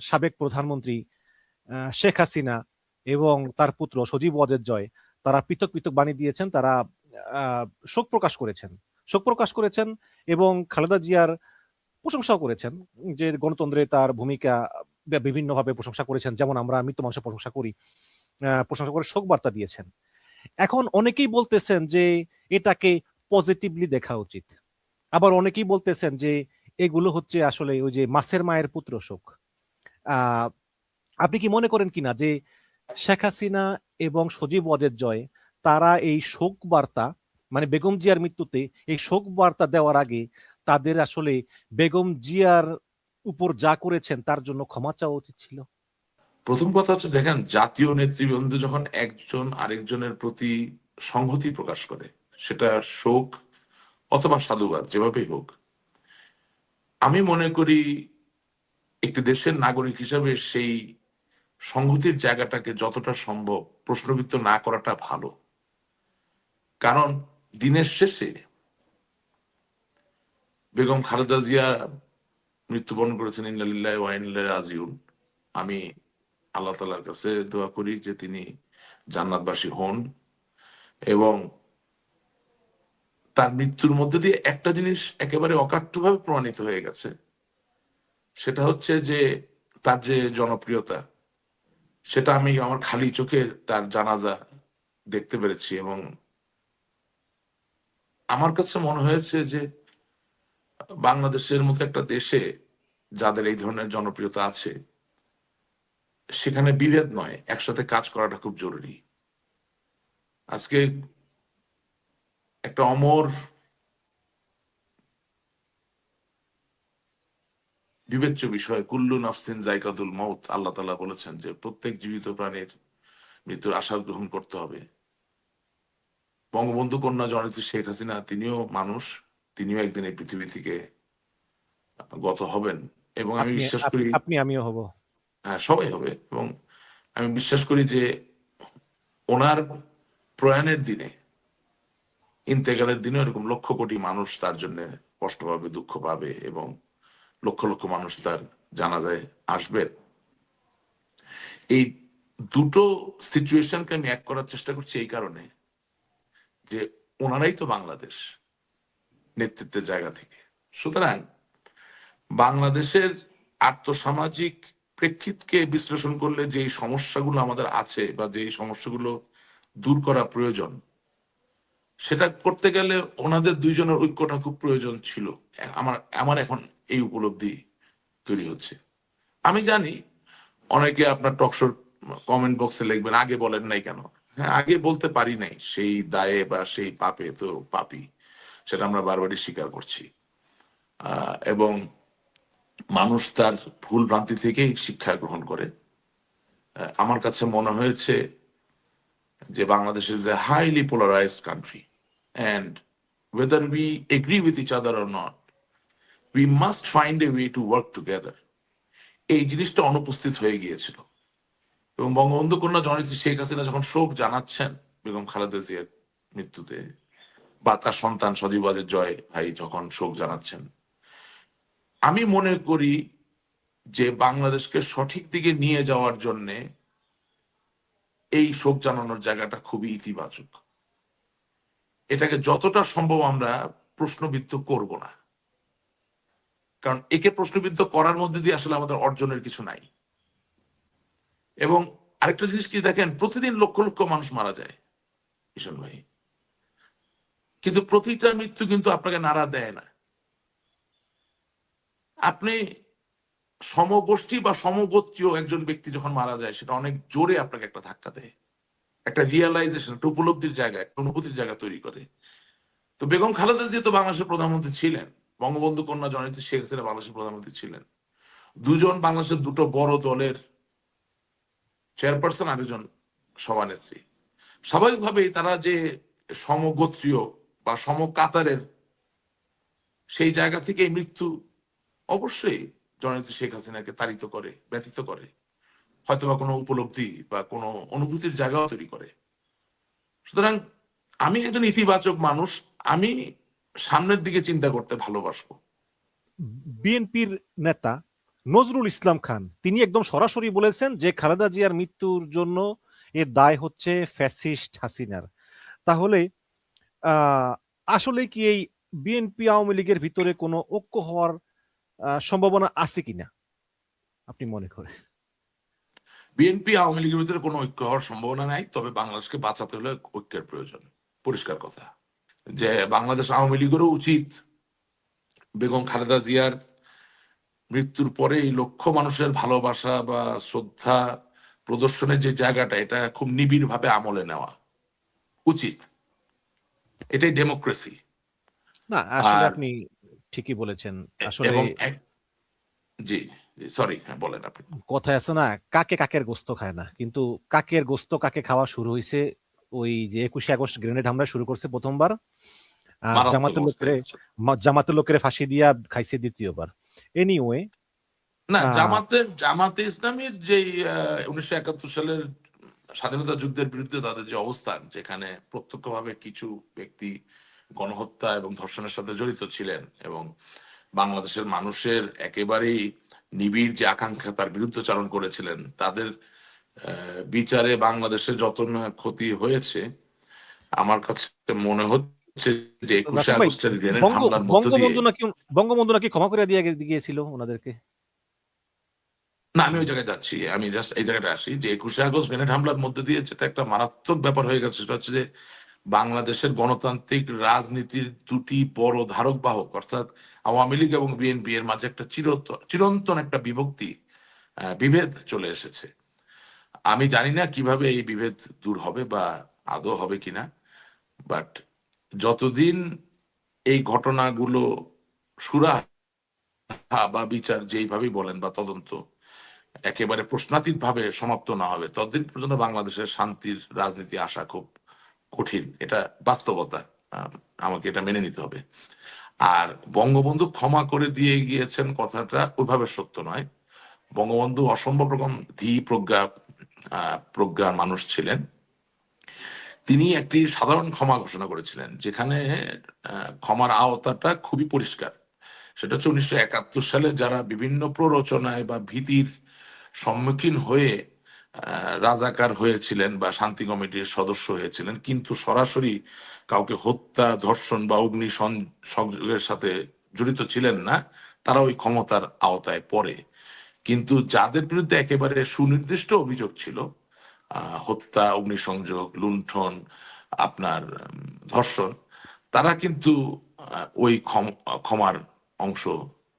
সাবেক প্রধানমন্ত্রী শেখ হাসিনা এবং তার পুত্র সজীব ওয়াজেদ জয়, তারা পৃথক পৃথক বাণী দিয়েছেন, তারা শোক প্রকাশ করেছেন। শোক প্রকাশ করেছেন এবং খালেদা জিয়ার প্রশংসাও করেছেন যে গণতন্ত্রে তার ভূমিকা বিভিন্নভাবে প্রশংসা করেছেন। যেমন আমরা মৃত্যু মানুষের প্রশংসা করি প্রশংসা করে শোক বার্তা দিয়েছেন। এখন অনেকেই বলতেছেন যে এটাকে পজিটিভলি দেখা উচিত। আবার অনেকেই বলতেছেন যে এগুলো হচ্ছে আসলে ওই যে মাসের মায়ের পুত্র শোক। আপনি কি মনে করেন কিনা যে শেখ হাসিনা এবং সজীব ওয়াজেদ জয়, তারা এই শোক বার্তা মানে বেগম জিয়ার মৃত্যুতে এই শোক বার্তা দেওয়ার আগে তাদের আসলে বেগম জিয়ার উপর যা করেছেন তার জন্য ক্ষমা চাওয়া উচিত ছিল? প্রথম কথা হচ্ছে দেখেন, জাতীয় নেতৃবৃন্দ যখন একজন আরেকজনের প্রতি সংহতি প্রকাশ করে, সেটা শোক অথবা সাধুবাদ, যেভাবেই হোক, আমি মনে করি একটি দেশের নাগরিক হিসাবে সেই সংহতির জায়গাটাকে যতটা সম্ভব প্রশ্নবিদ্ধ না করাটা ভালো। কারণ দিনের শেষে বেগম খালেদা জিয়া মৃত্যুবরণ করেছেন, ইন্নালিল্লাহ ওয়াইনুল্লাহ আজিউন আমি আল্লাহ তালার কাছে দোয়া করি যে তিনি জান্নাতবাসী হন এবং তার মৃত্যুর মধ্যে দিয়ে একটা জিনিস একেবারে অকাট্যভাবে প্রমাণিত হয়ে গেছে। সেটা হচ্ছে যে তার যে জনপ্রিয়তা, সেটা আমি আমার খালি চোখে তার জানাজা দেখতে পেরেছি এবং আমার কাছে মনে হয়েছে যে বাংলাদেশের মতো একটা দেশে যাদের এই ধরনের জনপ্রিয়তা আছে, সেখানে বিভেদ নয়, একসাথে কাজ করাটা খুব জরুরি। আজকে একটা অমর বিবেচ্য বিষয় কুল্লু নাফসিন জাইকাতুল মৌত আল্লাহ তালা বলেছেন যে প্রত্যেক জীবিত প্রাণীর মৃত্যুর আশা গ্রহণ করতে হবে। বঙ্গবন্ধু কন্যা জননেত্রী শেখ হাসিনা তিনিও মানুষ তিনিও একদিন এই পৃথিবী থেকে গত হবেন। এবং আমি বিশ্বাস করি আপনি আমিও হব। হ্যাঁ সবাই হবে। এবং আমি বিশ্বাস করি যে ওনার প্রয়াণের দিনে ইন্তেকালের দিনে এরকম লক্ষ কোটি মানুষ তার জন্য কষ্ট পাবে দুঃখ পাবে এবং লক্ষ লক্ষ মানুষ তার জানাজায় আসবেন এই দুটো সিচুয়েশনকে আমি এক করার চেষ্টা করছি এই কারণে যে ওনারাই তো বাংলাদেশ নেতৃত্বের জায়গা থেকে। সুতরাং বাংলাদেশের আর্থসামাজিক প্রেক্ষিতকে বিশ্লেষণ করলে যে সমস্যাগুলো আমাদের আছে বা যে সমস্যাগুলো দূর করা প্রয়োজন, সেটা করতে গেলে ওনাদের দুইজনের ঐক্যটা খুব প্রয়োজন ছিল। আমার আমার এখন এই উপলব্ধি তৈরি হচ্ছে। আমি জানি অনেকে আপনার টকশোর কমেন্ট বক্সে লিখবেন, আগে বলেন নাই কেন? হ্যাঁ আগে বলতে পারি নাই, সেই দায়ে বা সেই পাপে তো পাপি সেটা আমরা বারবারই স্বীকার করছি। এবং মানুষ তার ভুল ভ্রান্তি থেকেই শিক্ষা গ্রহণ করে। আমার কাছে মনে হয়েছে যে Bangladesh is a highly polarized country and whether we agree with each other or not we must find a way to work together. এই জিনিসটা অনুপস্থিত হয়ে গিয়েছিল। এবং বঙ্গবন্ধু কন্যা জননেত্রী শেখ হাসিনা যখন শোক জানাচ্ছেন, বেগম খালেদা জিয়ার মৃত্যুতে, বা তার সন্তান সজীব ওয়াজেদ জয় ভাই যখন শোক জানাচ্ছেন, আমি মনে করি যে বাংলাদেশকে সঠিক দিকে নিয়ে যাওয়ার জন্যে এই শোক জানানোর জায়গাটা খুবই ইতিবাচক। এটাকে যতটা সম্ভব আমরা প্রশ্নবিদ্ধ করব না। কারণ একে প্রশ্নবিদ্ধ করার মধ্যে দিয়ে আসলে আমাদের অর্জনের কিছু নাই। এবং আরেকটা জিনিস কি দেখেন, প্রতিদিন লক্ষ লক্ষ মানুষ মারা যায় কিষণ ভাই। কিন্তু প্রতিটা মৃত্যু কিন্তু আপনাকে নাড়া দেয় না। আপনি সমগোষ্ঠী বা সমগোত্রীয় একজন ব্যক্তি যখন মারা যায়, সেটা অনেক জোরে আপনাকে একটা ধাক্কা দেয়। একটা রিয়েলাইজেশন একটা উপলব্ধির জায়গা, একটা অনুভূতির জায়গা তৈরি করে। তো বেগম খালেদা জিয়া তো বাংলাদেশের প্রধানমন্ত্রী ছিলেন। বঙ্গবন্ধু কন্যা জননেত্রী শেখ হাসিনা বাংলাদেশের প্রধানমন্ত্রী ছিলেন। দুজন বাংলাদেশের দুটো বড় দলের চেয়ারপারসন আরেকজন সভানেত্রী। স্বাভাবিকভাবেই তারা যে সমগোত্রীয় বা সমকাতারের সেই জায়গা থেকে মৃত্যু অবশ্যই জননেত্রী শেখ হাসিনাকে তাড়িত করে ব্যথিত করে। হয়তো বা কোনো উপলব্ধি বা কোনো অনুভূতির জায়গাও তৈরি করে। সুতরাং আমি একজন ইতিবাচক মানুষ, আমি সামনের দিকে চিন্তা করতে ভালোবাসবো। বিএনপির নেতা নজরুল ইসলাম খান তিনি একদম সরাসরি বলেছেন যে খালেদা জিয়ার মৃত্যুর জন্য এর দায় হচ্ছে ফ্যাসিস্ট হাসিনার। তাহলে আসলে কি এই বিএনপি আওয়ামী লীগের ভিতরে কোনো ঐক্য হওয়ার সম্ভাবনা আছে কিনা? আপনি মনে করেন? বিএনপি আওয়ামী লীগের ভিতরে কোনো ঐক্য হওয়ার সম্ভাবনা নাই তবে বাংলাদেশকে বাঁচাতে হলে ঐক্যের প্রয়োজন। পরিষ্কার কথা। যে বাংলাদেশ আওয়ামী লীগেরও উচিত বেগম খালেদা জিয়ার মৃত্যুর পরে এই লক্ষ মানুষের ভালোবাসা বা শ্রদ্ধা প্রদর্শনের যে জায়গাটা এটা খুব নিবিড় ভাবে আমলে নেওয়া উচিত। এটাই ডেমোক্রেসি না আসলে আপনি ঠিকই বলেছেন। আসলে জি সরি বলেন আপনি। কথায় আছে না কাকে কাকের গোস্ত খায় না কিন্তু কাকের গোস্ত কাকে খাওয়া শুরু হয়েছে ওই যে একুশে আগস্ট গ্রেনেড হামলা শুরু করছে প্রথমবার। জামাতের লোকের জামাতের লোকের ফাঁসি দিয়া খাইছে দ্বিতীয়বার। এনিওয়ে না জামাতের জামাতে ইসলামীর যে উনিশশো একাত্তর সালের স্বাধীনতা যুদ্ধের বিরুদ্ধে তাদের যে অবস্থান যেখানে প্রত্যক্ষভাবে কিছু ব্যক্তি গণহত্যা এবং ধর্ষণের সাথে জড়িত ছিলেন এবং বাংলাদেশের মানুষের একেবারেই নিবিড় যে আকাঙ্ক্ষা তার বিরুদ্ধচারণ করেছিলেন তাদের বিচারে বাংলাদেশে যত না ক্ষতি হয়েছে আমার কাছে মনে হচ্ছে যে একুশে আগস্টের গ্রেনেড হামলার মধ্য দিয়ে বঙ্গবন্ধু নাকি বঙ্গবন্ধু নাকি ক্ষমা করে দিয়ে গিয়েছিল ওনাদেরকে? না আমি ওই জায়গায় যাচ্ছি। আমি জাস্ট এই জায়গাটা আসি যে একুশে আগস্ট গ্রেনেড হামলার মধ্যে দিয়ে যেটা একটা মারাত্মক ব্যাপার হয়ে গেছে সেটা হচ্ছে যে বাংলাদেশের গণতান্ত্রিক রাজনীতির দুটি বড় ধারক বাহক অর্থাৎ আওয়ামী লীগ এবং বিএনপি এর মাঝে একটা চিরন্তন একটা বিভক্তি বিভেদ চলে এসেছে। আমি জানি না কীভাবে এই বিভেদ দূর হবে বা আদৌ হবে কিনা বাট যতদিন এই ঘটনাগুলো সুরাহা বা বিচার যেইভাবেই বলেন বা তদন্ত একেবারে প্রশ্নাতীত ভাবে সমাপ্ত না হবে, ততদিন পর্যন্ত বাংলাদেশের শান্তির রাজনীতি আসা খুব কঠিন। এটা বাস্তবতা আমাকে এটা মেনে নিতে হবে। আর বঙ্গবন্ধু ক্ষমা করে দিয়ে গিয়েছেন কথাটা ওইভাবে সত্য নয়। বঙ্গবন্ধু অসম্ভব রকম ধী প্রজ্ঞা প্রজ্ঞার মানুষ ছিলেন। তিনি একটি সাধারণ ক্ষমা ঘোষণা করেছিলেন, যেখানে ক্ষমার আওতাটা খুবই পরিষ্কার। সেটা হচ্ছে উনিশশো একাত্তর সালে যারা বিভিন্ন প্ররোচনায় বা ভীতির সম্মুখীন হয়ে রাজাকার হয়েছিলেন বা শান্তি কমিটির সদস্য হয়েছিলেন, কিন্তু সরাসরি কাউকে হত্যা, ধর্ষণ বা অগ্নি সংযোগের সাথে জড়িত ছিলেন না, তারা ওই ক্ষমতার আওতায় পড়ে। কিন্তু যাদের বিরুদ্ধে একেবারে সুনির্দিষ্ট অভিযোগ ছিল হত্যা, অগ্নিসংযোগ, লুণ্ঠন, আপনার ধর্ষণ, তারা কিন্তু ওই ক্ষম- ক্ষমার অংশ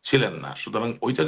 ছিলেন না। সুতরাং ওইটা